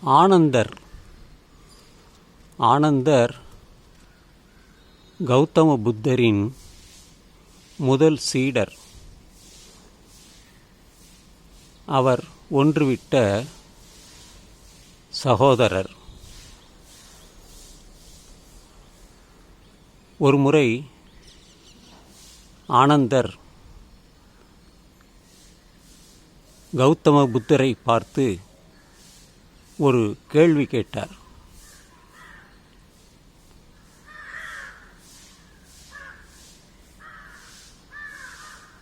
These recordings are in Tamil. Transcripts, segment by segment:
ஆனந்தர். ஆனந்தர் கௌதம புத்தரின் முதல் சீடர். அவர் ஒன்றுவிட்ட சகோதரர். ஒருமுறை ஆனந்தர் கௌதம புத்தரை பார்த்து ஒரு கேள்வி கேட்டார்.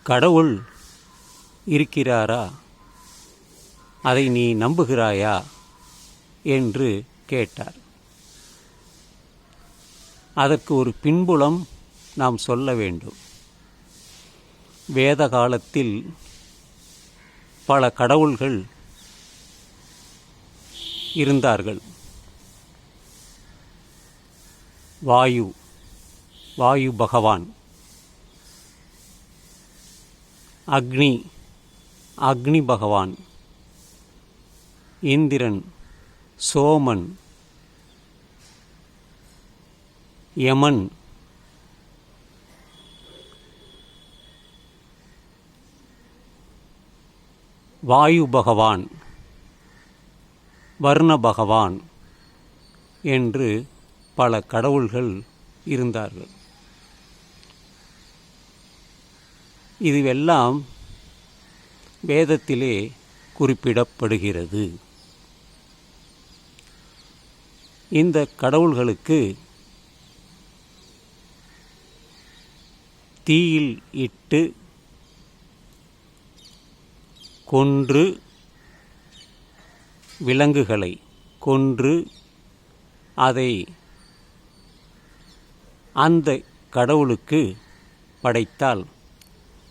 கடவுள் இருக்கிறாரா? அதை நீ நம்புகிறாயா? என்று கேட்டார். அதற்கு ஒரு பின்புலம் நாம் சொல்ல வேண்டும். வேத காலத்தில் பல கடவுள்கள் இருந்தார்கள். வாயு வாயு பகவான். அக்னி அக்னி பகவான். இந்திரன் சோமன். யமன். வாயு பகவான். வர்ண பகவான் என்று பல கடவுள்கள் இருந்தார்கள். இதுவெல்லாம் வேதத்திலே குறிப்பிடப்படுகிறது. இந்த கடவுள்களுக்கு தீயில் இட்டு கொன்று விலங்குகளை கொன்று அதை அந்த கடவுளுக்கு படைத்தால்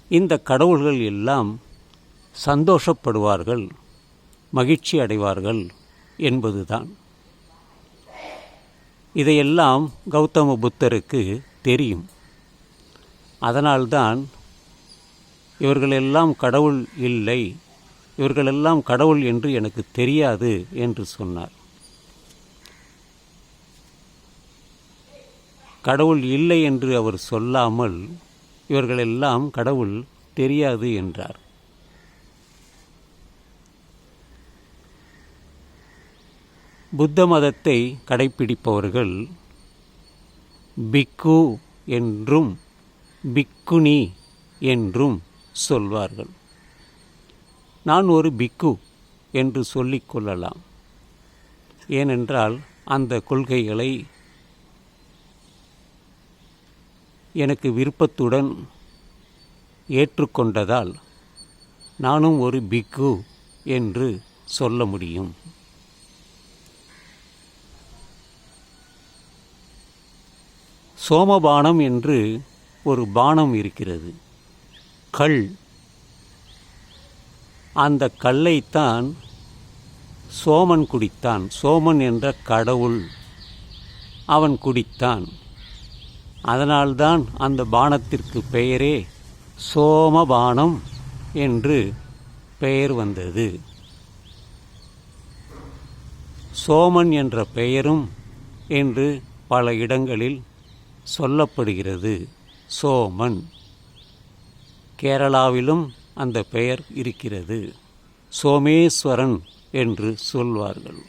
இந்த கடவுள்கள் எல்லாம் சந்தோஷப்படுவார்கள் மகிழ்ச்சி அடைவார்கள் என்பதுதான். இதையெல்லாம் கௌதம புத்தருக்கு தெரியும். அதனால்தான் இவர்களெல்லாம் கடவுள் இல்லை இவர்களெல்லாம் கடவுள் என்று எனக்கு தெரியாது என்று சொன்னார். கடவுள் இல்லை என்று அவர் சொல்லாமல் இவர்களெல்லாம் கடவுள் தெரியாது என்றார். புத்த மதத்தை கடைப்பிடிப்பவர்கள் பிக்கு என்றும் பிக்குனி என்றும் சொல்வார்கள். நான் ஒரு பிக்கு என்று சொல்லிக்கொள்ளலாம் ஏனென்றால் அந்த கொள்கைகளை எனக்கு விருப்பத்துடன் ஏற்றுக்கொண்டதால் நானும் ஒரு பிக்கு என்று சொல்ல முடியும். சோமபானம் என்று ஒரு பானம் இருக்கிறது. கல் அந்த கல்லைத்தான் சோமன் குடித்தான். சோமன் என்ற கடவுள் அவன் குடித்தான். அதனால்தான் அந்த பானத்திற்கு பெயரே சோமபானம் என்று பெயர் வந்தது. சோமன் என்ற பெயரும் என்று பல இடங்களில் சொல்லப்படுகிறது. சோமன். கேரளாவிலும் அந்த பெயர் இருக்கிறது. சோமேஸ்வரன் என்று சொல்வார்கள்.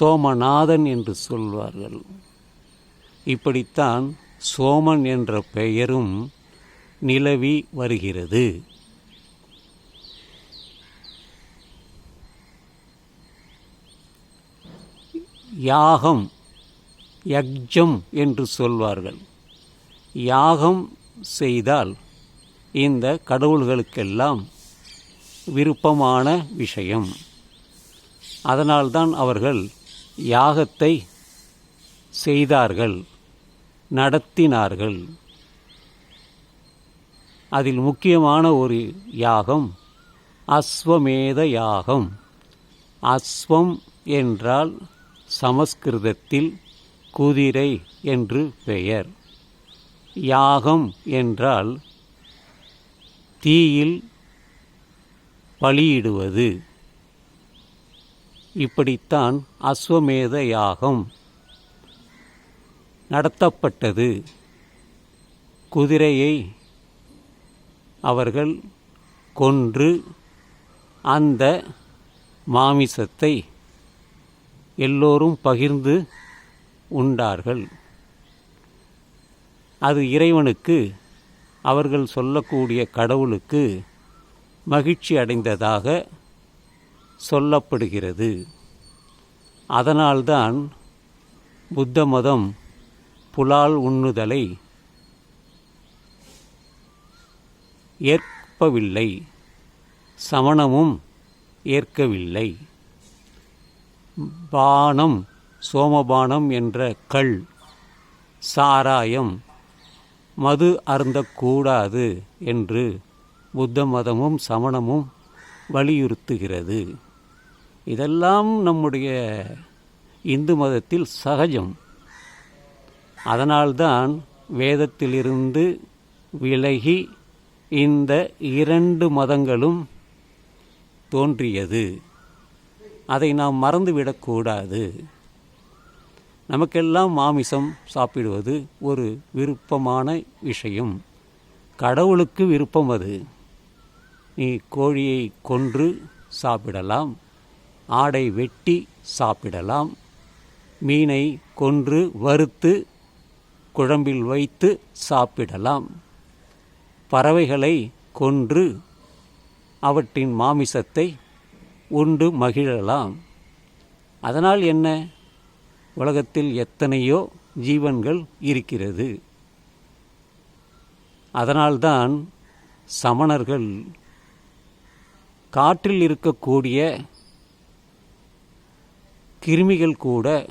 சோமநாதன் என்று சொல்வார்கள். இப்படித்தான் சோமன் என்ற பெயரும் நிலவி வருகிறது. யாகம் யக்ஜம் என்று சொல்வார்கள். யாகம் செய்தால் இந்த கடவுள்களுக்கெல்லாம் விருப்பமான விஷயம். அதனால்தான் அவர்கள் யாகத்தை செய்தார்கள் நடத்தினார்கள். அதில் முக்கியமான ஒரு யாகம் அஸ்வமேத யாகம். அஸ்வம் என்றால் சமஸ்கிருதத்தில் குதிரை என்று பெயர். யாகம் என்றால் தீயில் பலியிடுவது. இப்படித்தான் அஸ்வமேத யாகம் நடத்தப்பட்டது. குதிரையை அவர்கள் கொன்று அந்த மாமிசத்தை எல்லோரும் பகிர்ந்து உண்டார்கள். அது இறைவனுக்கு அவர்கள் சொல்லக்கூடிய கடவுளுக்கு மகிழ்ச்சி அடைந்ததாக சொல்லப்படுகிறது. அதனால்தான் புத்த மதம் புலால் உண்ணுதலை ஏற்பவில்லை சமணமும் ஏற்கவில்லை. பானம் சோமபானம் என்ற கள் சாராயம் மது அருந்தக்கூடாது என்று புத்த மதமும் சமணமும் வலியுறுத்துகிறது. இதெல்லாம் நம்முடைய இந்து மதத்தில் சகஜம். அதனால்தான் வேதத்திலிருந்து விலகி இந்த இரண்டு மதங்களும் தோன்றியது. அதை நாம் மறந்துவிடக்கூடாது. நமக்கெல்லாம் மாமிசம் சாப்பிடுவது ஒரு விருப்பமான விஷயம். கடவுளுக்கு விருப்பம் அது. நீ கோழியை கொன்று சாப்பிடலாம். ஆடை வெட்டி சாப்பிடலாம். மீனை கொன்று வறுத்து குழம்பில் வைத்து சாப்பிடலாம். பறவைகளை கொன்று அவற்றின் மாமிசத்தை உண்டு மகிழலாம். அதனால் என்ன? உலகத்தில் எத்தனையோ ஜீவன்கள் இருக்கிறது. அதனால்தான் சமணர்கள் காற்றில் இருக்கக்கூடிய கிருமிகள் கூட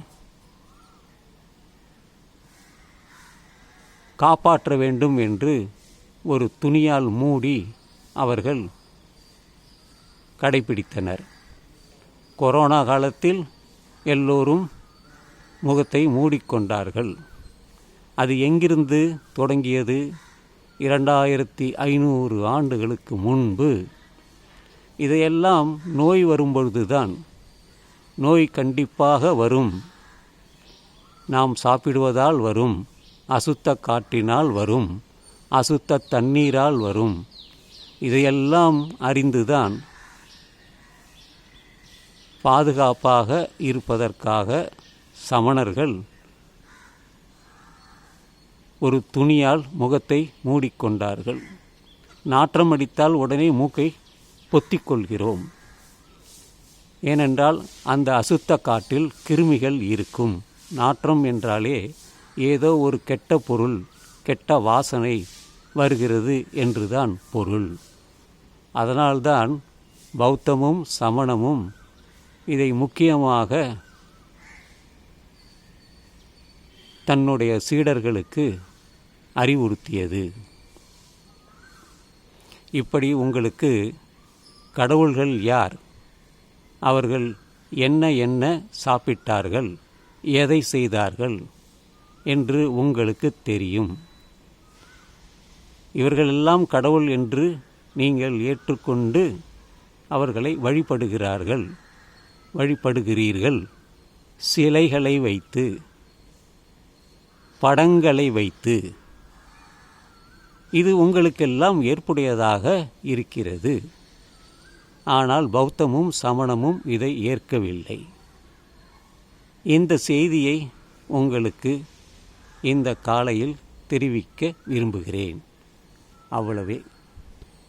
காப்பாற்ற வேண்டும் என்று ஒரு துணியால் மூடி அவர்கள் கடைபிடித்தனர். கொரோனா காலத்தில் எல்லோரும் முகத்தை மூடிக்கொண்டார்கள். அது எங்கிருந்து தொடங்கியது? இரண்டாயிரத்தி ஐநூறு ஆண்டுகளுக்கு முன்பு. இதையெல்லாம் நோய் வரும்பொழுதுதான். நோய் கண்டிப்பாக வரும். நாம் சாப்பிடுவதால் வரும். அசுத்த காற்றினால் வரும். அசுத்த தண்ணீரால் வரும். இதையெல்லாம் அறிந்துதான் பாதுகாப்பாக இருப்பதற்காக சமணர்கள் ஒரு துணியால் முகத்தை மூடிக்கொண்டார்கள். நாற்றம் அடித்தால் உடனே மூக்கை பொத்திக்கொள்கிறோம். ஏனென்றால் அந்த அசுத்த காட்டில் கிருமிகள் இருக்கும். நாற்றம் என்றாலே ஏதோ ஒரு கெட்ட பொருள் கெட்ட வாசனை வருகிறது என்றுதான் பொருள். அதனால்தான் பௌத்தமும் சமணமும் இதை முக்கியமாக தன்னுடைய சீடர்களுக்கு அறிவுறுத்தியது. இப்படி உங்களுக்கு கடவுள்கள் யார்? அவர்கள் என்ன என்ன சாப்பிட்டார்கள்? எதை செய்தார்கள்? என்று உங்களுக்கு தெரியும். இவர்களெல்லாம் கடவுள் என்று நீங்கள் ஏற்றுக்கொண்டு அவர்களை வழிபடுகிறார்கள் வழிபடுகிறீர்கள். சிலைகளை வைத்து படங்களை வைத்து இது உங்களுக்கெல்லாம் ஏற்புடையதாக இருக்கிறது. ஆனால் பௌத்தமும் சமணமும் இதை ஏற்கவில்லை. இந்த செய்தியை உங்களுக்கு இந்த காலையில் தெரிவிக்க விரும்புகிறேன். அவ்வளவே.